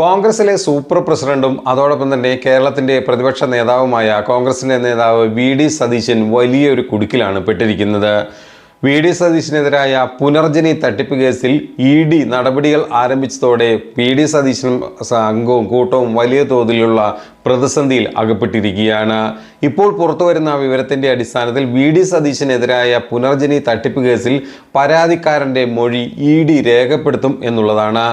കോൺഗ്രസിലെ സൂപ്പർ പ്രസിഡന്റും അതോടൊപ്പം തന്നെ കേരളത്തിന്റെ പ്രതിപക്ഷ നേതാവുമായ കോൺഗ്രസിന്റെ നേതാവ് വി ഡി സതീശൻ വലിയൊരു കുടുക്കിലാണ് പെട്ടിരിക്കുന്നത്. വി ഡി സതീശിനെതിരായ പുനർജനി തട്ടിപ്പ് കേസിൽ ഇ ഡി നടപടികൾ ആരംഭിച്ചതോടെ വി ഡി സതീശനും സംഘവും കൂട്ടവും വലിയ തോതിലുള്ള പ്രതിസന്ധിയിൽ അകപ്പെട്ടിരിക്കുകയാണ്. ഇപ്പോൾ പുറത്തുവരുന്ന വിവരത്തിന്റെ അടിസ്ഥാനത്തിൽ വി ഡി സതീശിനെതിരായ പുനർജനി തട്ടിപ്പ് കേസിൽ പരാതിക്കാരന്റെ മൊഴി ഇ ഡി രേഖപ്പെടുത്തും എന്നുള്ളതാണ്.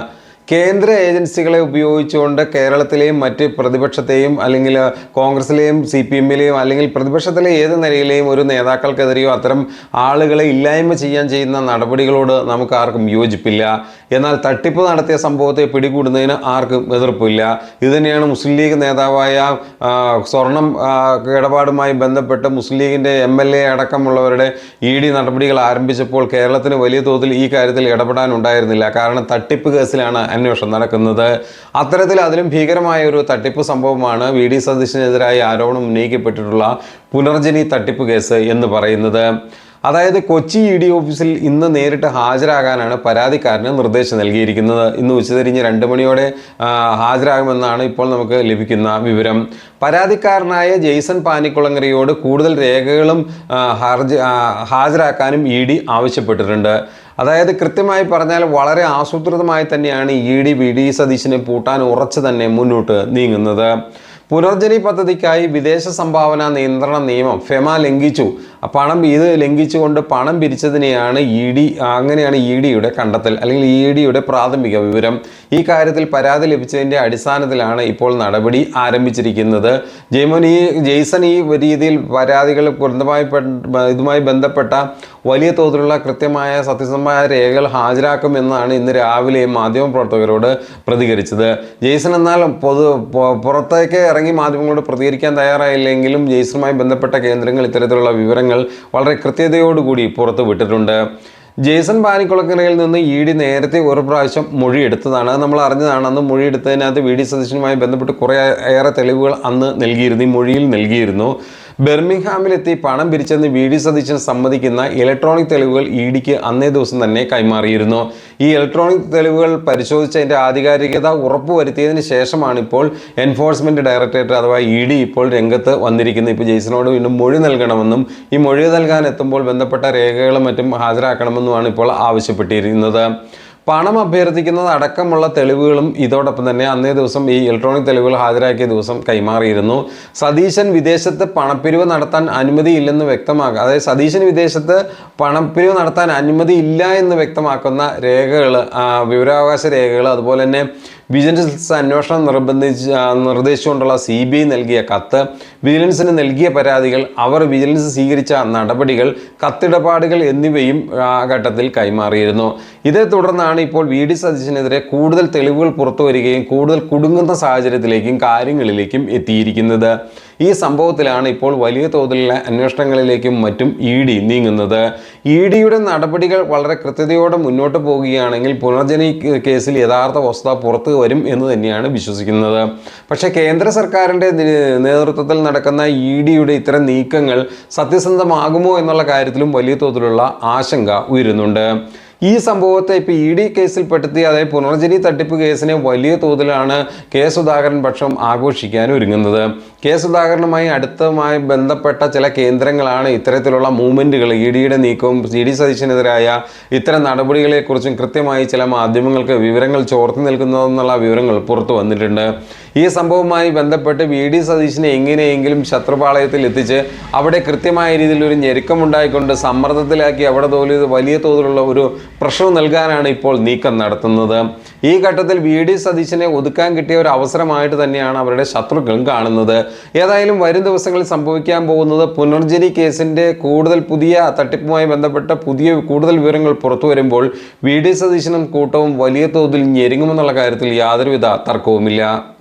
കേന്ദ്ര ഏജൻസികളെ ഉപയോഗിച്ചുകൊണ്ട് കേരളത്തിലെയും മറ്റ് പ്രതിപക്ഷത്തെയും അല്ലെങ്കിൽ കോൺഗ്രസിലെയും സി പി എമ്മിലെയും അല്ലെങ്കിൽ പ്രതിപക്ഷത്തിലെ ഏത് നിലയിലെയും ഒരു നേതാക്കൾക്കെതിരെയോ അത്തരം ആളുകളെ ഇല്ലായ്മ ചെയ്യാൻ ചെയ്യുന്ന നടപടികളോട് നമുക്ക് ആർക്കും യോജിപ്പില്ല. എന്നാൽ തട്ടിപ്പ് നടത്തിയ സംഭവത്തെ പിടികൂടുന്നതിന് ആർക്കും എതിർപ്പില്ല. ഇതുതന്നെയാണ് മുസ്ലിം ലീഗ് നേതാവായ സ്വർണം ഇടപാടുമായി ബന്ധപ്പെട്ട് മുസ്ലിം ലീഗിന്റെ എം എൽ എ അടക്കമുള്ളവരുടെ ഇ ഡി നടപടികൾ ആരംഭിച്ചപ്പോൾ കേരളത്തിന് വലിയ തോതിൽ ഈ കാര്യത്തിൽ ഇടപെടാനുണ്ടായിരുന്നില്ല. കാരണം തട്ടിപ്പ് കേസിലാണ് അന്വേഷണം നടക്കുന്നത്. അത്തരത്തിൽ അതിലും ഭീകരമായ ഒരു തട്ടിപ്പ് സംഭവമാണ് വി ഡി സതീശനെതിരായി ആരോപണം ഉന്നയിക്കപ്പെട്ടിട്ടുള്ള പുനർജനി തട്ടിപ്പ് കേസ് എന്ന് പറയുന്നത്. അതായത് കൊച്ചി ഇ ഡി ഓഫീസിൽ ഇന്ന് നേരിട്ട് ഹാജരാകാനാണ് പരാതിക്കാരന് നിർദ്ദേശം നൽകിയിരിക്കുന്നത്. ഇന്ന് ഉച്ചതിരിഞ്ഞ് രണ്ട് മണിയോടെ ഹാജരാകുമെന്നാണ് ഇപ്പോൾ നമുക്ക് ലഭിക്കുന്ന വിവരം. പരാതിക്കാരനായ ജെയ്സൺ പാനിക്കുളങ്ങരയോട് കൂടുതൽ രേഖകളും ഹർജി ഹാജരാക്കാനും ഇ ഡി ആവശ്യപ്പെട്ടിട്ടുണ്ട്. അതായത് കൃത്യമായി പറഞ്ഞാൽ വളരെ ആസൂത്രിതമായി തന്നെയാണ് ഇ ഡി വി ഡി സതീശിനെ പൂട്ടാൻ ഉറച്ചു തന്നെ മുന്നോട്ട് നീങ്ങുന്നത്. പുനർജനി പദ്ധതിക്കായി വിദേശ സംഭാവന നിയന്ത്രണ നിയമം ഫെമ ലംഘിച്ചു. പണം ഇത് ലംഘിച്ചുകൊണ്ട് പണം പിരിച്ചതിനെയാണ് ഇ ഡി അങ്ങനെയാണ് ഇ ഡിയുടെ കണ്ടെത്തൽ അല്ലെങ്കിൽ ഇ ഡിയുടെ പ്രാഥമിക വിവരം. ഈ കാര്യത്തിൽ പരാതി ലഭിച്ചതിന്റെ അടിസ്ഥാനത്തിലാണ് ഇപ്പോൾ നടപടി ആരംഭിച്ചിരിക്കുന്നത്. ജെയ്മോൻ ഈ ജെയ്സൺ ഈ രീതിയിൽ പരാതികൾ ബന്ധമായി ഇതുമായി ബന്ധപ്പെട്ട വലിയ തോതിലുള്ള കൃത്യമായ സത്യസന്ധമായ രേഖകൾ ഹാജരാക്കുമെന്നാണ് ഇന്ന് രാവിലെ മാധ്യമപ്രവർത്തകരോട് പ്രതികരിച്ചത്. ജെയ്സൺ എന്നാൽ പൊതു പുറത്തേക്ക് ഇറങ്ങി മാധ്യമങ്ങളോട് പ്രതികരിക്കാൻ തയ്യാറായില്ലെങ്കിലും ജെയ്സണുമായി ബന്ധപ്പെട്ട കേന്ദ്രങ്ങൾ ഇത്തരത്തിലുള്ള വിവരങ്ങൾ വളരെ കൃത്യതയോടുകൂടി പുറത്തു വിട്ടിട്ടുണ്ട്. ജേസൺ ബാനിക്കുളക്കരയിൽ നിന്ന് ഇ ഡി നേരത്തെ ഒരു പ്രാവശ്യം മൊഴിയെടുത്തതാണ് അത് നമ്മൾ അറിഞ്ഞതാണ്. അന്ന് മൊഴിയെടുത്തതിനകത്ത് വി ഡി സതീശനുമായി ബന്ധപ്പെട്ട് കുറേ ഏറെ തെളിവുകൾ അന്ന് നൽകിയിരുന്നു ഈ മൊഴിയിൽ നൽകിയിരുന്നു. ബെർമിംഗ്ഹാമിലെത്തി പണം പിരിച്ചെന്ന് വി ഡി സതീശൻ സമ്മതിക്കുന്ന ഇലക്ട്രോണിക് തെളിവുകൾ ഇ ഡിക്ക് അന്നേ ദിവസം തന്നെ കൈമാറിയിരുന്നു. ഈ ഇലക്ട്രോണിക് തെളിവുകൾ പരിശോധിച്ചതിന്റെ ആധികാരികത ഉറപ്പുവരുത്തിയതിന് ശേഷമാണ് ഇപ്പോൾ എൻഫോഴ്സ്മെന്റ് ഡയറക്ടറേറ്റ് അഥവാ ഇ ഡി ഇപ്പോൾ രംഗത്ത് വന്നിരിക്കുന്നത്. ഇപ്പോൾ ജെയ്സനോട് വീണ്ടും മൊഴി നൽകണമെന്നും ഈ മൊഴി നൽകാൻ എത്തുമ്പോൾ ബന്ധപ്പെട്ട രേഖകളും മറ്റും ഹാജരാക്കണമെന്നുമാണ് ഇപ്പോൾ ആവശ്യപ്പെട്ടിരിക്കുന്നത് പണം അഭ്യർത്ഥിക്കുന്നത് അടക്കമുള്ള തെളിവുകളും ഇതോടൊപ്പം തന്നെ അന്നേ ദിവസം ഈ ഇലക്ട്രോണിക് തെളിവുകൾ ഹാജരാക്കിയ ദിവസം കൈമാറിയിരുന്നു. സതീശൻ വിദേശത്ത് പണപ്പിരിവ് നടത്താൻ അനുമതിയില്ലെന്ന് വ്യക്തമാക്കുക അതായത് സതീശൻ വിദേശത്ത് പണപ്പിരിവ് നടത്താൻ അനുമതിയില്ല എന്ന് വ്യക്തമാക്കുന്ന രേഖകൾ വിവരാവകാശ രേഖകൾ അതുപോലെ തന്നെ വിജിലൻസ് അന്വേഷണം നിർബന്ധിച്ച് നിർദ്ദേശിച്ചുകൊണ്ടുള്ള സി ബി ഐ നൽകിയ കത്ത് വിജിലൻസിന് നൽകിയ പരാതികൾ അവർ വിജിലൻസ് സ്വീകരിച്ച നടപടികൾ കത്തിടപാടുകൾ എന്നിവയും ആ ഘട്ടത്തിൽ കൈമാറിയിരുന്നു. ഇതേ തുടർന്നാണ് ഇപ്പോൾ വി ഡി സതീശനെതിരെ കൂടുതൽ തെളിവുകൾ പുറത്തു വരികയും കൂടുതൽ കുടുങ്ങുന്ന സാഹചര്യത്തിലേക്കും കാര്യങ്ങളിലേക്കും എത്തിയിരിക്കുന്നത്. ഈ സംഭവത്തിലാണ് ഇപ്പോൾ വലിയ തോതിലുള്ള അന്വേഷണങ്ങളിലേക്കും മറ്റും ഇ ഡി നീങ്ങുന്നത്. ഇ ഡിയുടെ നടപടികൾ വളരെ കൃത്യതയോടെ മുന്നോട്ട് പോവുകയാണെങ്കിൽ പുനർജനി കേസിൽ യഥാർത്ഥ വസ്തുത പുറത്തു വരും എന്ന് തന്നെയാണ് വിശ്വസിക്കുന്നത്. പക്ഷേ കേന്ദ്ര സർക്കാരിന്റെ നേതൃത്വത്തിൽ നടക്കുന്ന ഇ ഡിയുടെ ഇത്തരം നീക്കങ്ങൾ സത്യസന്ധമാകുമോ എന്നുള്ള കാര്യത്തിലും വലിയ തോതിലുള്ള ആശങ്ക ഉയരുന്നുണ്ട്. ഈ സംഭവത്തെ ഇപ്പോൾ ഇ ഡി കേസിൽ പെടുത്തി അതായത് പുനർജനി തട്ടിപ്പ് കേസിനെ വലിയ തോതിലാണ് കെ സുധാകരൻ പക്ഷം ആഘോഷിക്കാൻ ഒരുങ്ങുന്നത്. കെ സുധാകരനുമായി അടുത്തമായി ബന്ധപ്പെട്ട ചില കേന്ദ്രങ്ങളാണ് ഇത്തരത്തിലുള്ള മൂവ്മെന്റുകൾ ഇ ഡിയുടെ നീക്കവും ഇ ഡി സതീശനെതിരായ ഇത്തരം നടപടികളെക്കുറിച്ചും കൃത്യമായി ചില മാധ്യമങ്ങൾക്ക് വിവരങ്ങൾ ചോർത്തി നിൽക്കുന്നതെന്നുള്ള വിവരങ്ങൾ പുറത്തു വന്നിട്ടുണ്ട്. ഈ സംഭവവുമായി ബന്ധപ്പെട്ട് വി ഡി സതീശിനെ എങ്ങനെയെങ്കിലും ശത്രുപാളയത്തിൽ എത്തിച്ച് അവിടെ കൃത്യമായ രീതിയിൽ ഒരു ഞെരുക്കമുണ്ടായിക്കൊണ്ട് സമ്മർദ്ദത്തിലാക്കി അവിടെ തോലി വലിയ തോതിലുള്ള ഒരു പ്രഷർ നൽകാനാണ് ഇപ്പോൾ നീക്കം നടത്തുന്നത്. ഈ ഘട്ടത്തിൽ വി ഡി സതീശിനെ ഒതുക്കാൻ കിട്ടിയ ഒരു അവസരമായിട്ട് തന്നെയാണ് അവരുടെ ശത്രുക്കളും കാണുന്നത്. ഏതായാലും വരും ദിവസങ്ങളിൽ സംഭവിക്കാൻ പോകുന്നത് പുനർജനി കേസിന്റെ കൂടുതൽ പുതിയ തട്ടിപ്പുമായി ബന്ധപ്പെട്ട പുതിയ കൂടുതൽ വിവരങ്ങൾ പുറത്തു വരുമ്പോൾ വി ഡി സതീശനും കൂട്ടവും വലിയ തോതിൽ ഞെരുങ്ങുമെന്നുള്ള കാര്യത്തിൽ യാതൊരുവിധ തർക്കവുമില്ല.